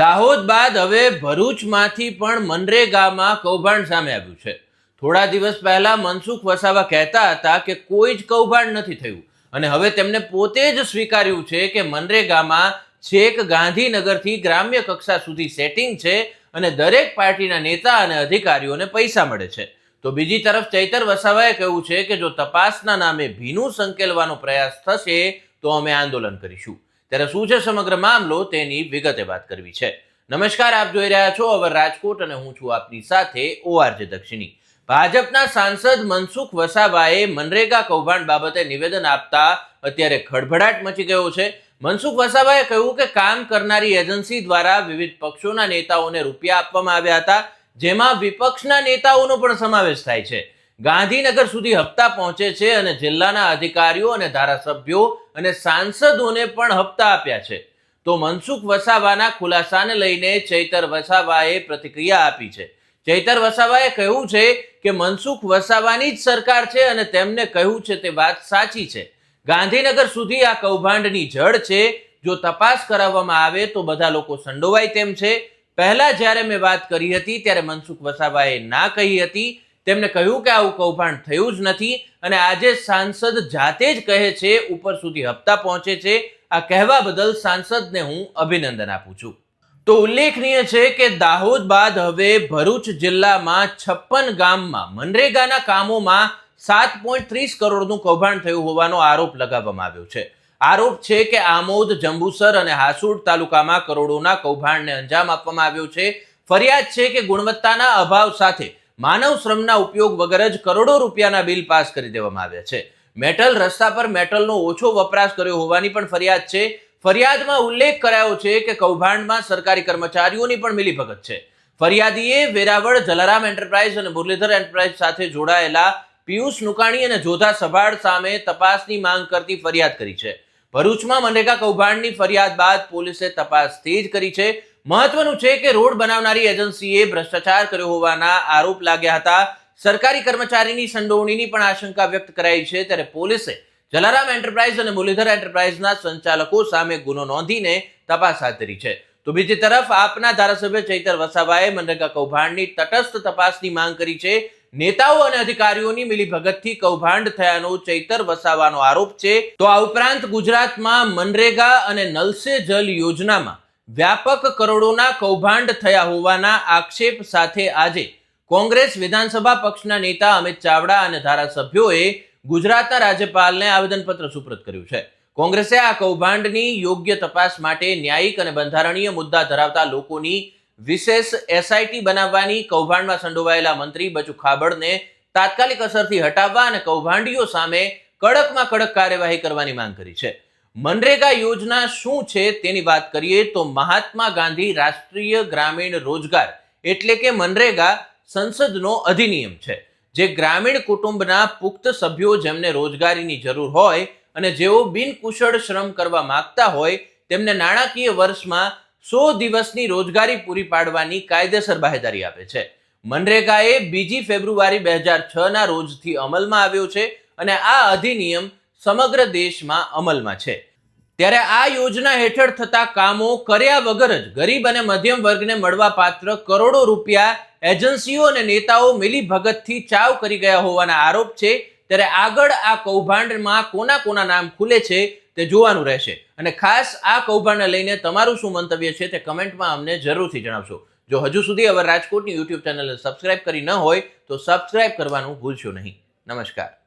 દાહોદ બાદ હવે ભરૂચમાંથી પણ મનરેગામાં કૌભાંડ સામે આવ્યું છે. થોડા દિવસ પહેલા મનસુખ વસાવા કહેતા હતા કે કોઈ જ કૌભાંડ નથી થયું અને હવે તેમને પોતે જ સ્વીકાર્યું છે કે મનરેગામાં છેક ગાંધીનગરથી ગ્રામ્ય કક્ષા સુધી સેટિંગ છે અને દરેક પાર્ટીના નેતા અને અધિકારીઓને પૈસા મળે છે. તો બીજી તરફ ચૈતર વસાવાએ કહ્યું છે કે જો તપાસના નામે ભીનું સંકેલવાનો પ્રયાસ થશે, તો અમે આંદોલન કરીશું. ત્યારે શું છે સમગ્ર મામલો તેની વિગતે વાત કરવી છે. નમસ્કાર, આપ જોઈ રહ્યા છો અવર રાજકોટ અને હું છું આપની સાથે ઓઆરજે દક્ષિણી. ભાજપના સાંસદ મનસુખ વસાવાએ મનરેગા કૌભાંડ બાબતે નિવેદન આપતા અત્યારે ખળભળાટ મચી ગયો છે. મનસુખ વસાવાએ કહ્યું કે કામ કરનારી એજન્સી દ્વારા વિવિધ પક્ષોના નેતાઓને રૂપિયા આપવામાં આવ્યા હતા, જેમાં વિપક્ષના નેતાઓનો પણ સમાવેશ થાય છે. ગાંધીનગર સુધી હપ્તા પહોંચે છે અને જિલ્લાના અધિકારીઓ અને ધારાસભ્યો અને સાંસદોને પણ હપ્તા આપ્યા છે. તો મનસુખ વસાવાના ખુલાસાને લઈને ચૈતર વસાવાએ પ્રતિક્રિયા આપી છે. ચૈતર વસાવાએ કહ્યું છે કે મનસુખ વસાવાની જ સરકાર છે અને તેમને કહ્યું છે તે વાત સાચી છે. ગાંધીનગર સુધી આ કૌભાંડની જડ છે. જો તપાસ કરાવવામાં આવે તો બધા લોકો સંડોવાય તેમ છે. પહેલા જ્યારે મેં વાત કરી હતી ત્યારે મનસુખ વસાવાએ ના કહી હતી. તેમને કહ્યું કે આવું કૌભાંડ થયું જ નથી અને આજે સાંસદ જાતે જ કહે છે, ઉપર સુધી હપ્તા પહોંચે છે. આ કહેવા બદલ સાંસદને હું અભિનંદન આપું છું. તો ઉલ્લેખનીય છે કે દાહોદ બાદ હવે ભરૂચ જિલ્લામાં છપ્પન ગામમાં મનરેગાના કામોમાં સાત પોઈન્ટ ત્રીસ કરોડનું કૌભાંડ થયું હોવાનો આરોપ લગાવવામાં આવ્યો છે. આરોપ છે કે આમોદ, જંબુસર અને હાસુડ તાલુકામાં કરોડોના કૌભાંડને અંજામ આપવામાં આવ્યો છે. ફરિયાદ છે કે ગુણવત્તાના અભાવ સાથે માનવ શ્રમના ઉપયોગ વગર જ કરોડો રૂપિયાના બિલ પાસ કરી દેવામાં આવ્યા છે. મેટલ રસ્તા પર મેટલનો ઓછો વપરાશ કર્યો હોવાની પણ ફરિયાદ છે. ફરિયાદમાં ઉલ્લેખ કરાયો છે કે કૌભાંડમાં સરકારી કર્મચારીઓની પણ મિલીભગત છે. ફરિયાદીએ વેરાવળ, જલારામ એન્ટરપ્રાઇઝ અને મુરલીધર એન્ટરપ્રાઇઝ સાથે જોડાયેલા પિયુષ નુકાણી અને જોધા સભાડ સામે તપાસની માંગ કરતી ફરિયાદ કરી છે. ભરૂચમાં મનરેગા કૌભાંડની ફરિયાદ બાદ પોલીસે તપાસ તેજ કરી છે. મહત્વનું છે કે રોડ બનાવનારી એજન્સીએ ભ્રષ્ટાચાર કર્યો હોવાના આરોપ લાગ્યા હતા. સરકારી કર્મચારીની સંડોવણીની પણ આશંકા વ્યક્ત કરાઈ છે. ત્યારે પોલીસે જલારામ એન્ટરપ્રાઇઝ અને મુરલીધર એન્ટરપ્રાઇઝના સંચાલકો સામે ગુનો નોંધીને તપાસ હાથ ધરી છે. તો બીજી તરફ આપના ધારાસભ્ય ચૈતર વસાવાએ મનરેગા કૌભાંડની તટસ્થ તપાસની માંગ કરી છે. નેતાઓ અને અધિકારીઓની મિલીભગતથી કૌભાંડ થયાનો ચૈતર વસાવાનો આરોપ છે. તો આ ઉપરાંત ગુજરાતમાં મનરેગા અને નલસે જલ યોજનામાં વ્યાપક કરોડોના કૌભાંડ થયા હોવાના આક્ષેપ સાથે આજે કોંગ્રેસ વિધાનસભા પક્ષના નેતા અમિત ચાવડા અને ધારાસભ્યોએ ગુજરાતના રાજ્યપાલને આવેદનપત્ર સુપ્રત કર્યું છે. કોંગ્રેસે આ કૌભાંડની યોગ્ય તપાસ માટે ન્યાયિક અને બંધારણીય મુદ્દા ધરાવતા લોકોની વિશેષ એસઆઈટી બનાવવાની કૌભાંડમાં સંડોવાયેલા મંત્રી બચુ ખાબડને તાત્કાલિક અસરથી હટાવવા અને કૌભાંડીઓ સામે કડકમાં કડક કાર્યવાહી કરવાની માંગ કરી છે. મનરેગા યોજના શું છે તેની વાત કરીએ તો મહાત્મા ગાંધી રાષ્ટ્રીય ગ્રામીણ રોજગાર એટલે કે મનરેગા સંસદનો અધિનિયમ છે. જે ગ્રામીણ કુટુંબના પુખ્ત સભ્યો જેમને રોજગારીની જરૂર હોય અને જેઓ બિનકુશળ શ્રમ કરવા માંગતા હોય, તેમને નાણાકીય વર્ષમાં સો દિવસની રોજગારી પૂરી પાડવાની કાયદેસર બાહેદારી આપે છે. મનરેગા એ બીજી ફેબ્રુઆરી બે હજાર છ ના રોજથી અમલમાં આવ્યો છે અને આ અધિનિયમ સમગ્ર દેશમાં અમલમાં છે. ત્યારે આ યોજના હેઠળ થતા કામો કર્યા વગર જ ગરીબ અને મધ્યમ વર્ગને મળવા પાત્ર કરોડો રૂપિયા એજન્સીઓ અને નેતાઓ મિલી ભગતથી ચાવ કરી ગયા હોવાના આરોપ છે. ત્યારે આગળ આ કૌભાંડમાં કોના કોના નામ ખુલે છે તે જોવાનું રહેશે. અને ખાસ આ કૌભાંડને લઈને તમારું શું મંતવ્ય છે તે કમેન્ટમાં અમને જરૂરથી જણાવશો. જો હજુ સુધી હવે રાજકોટની યુટ્યુબ ચેનલને સબસ્ક્રાઇબ કરી ન હોય તો સબસ્ક્રાઇબ કરવાનું ભૂલશો નહીં. નમસ્કાર.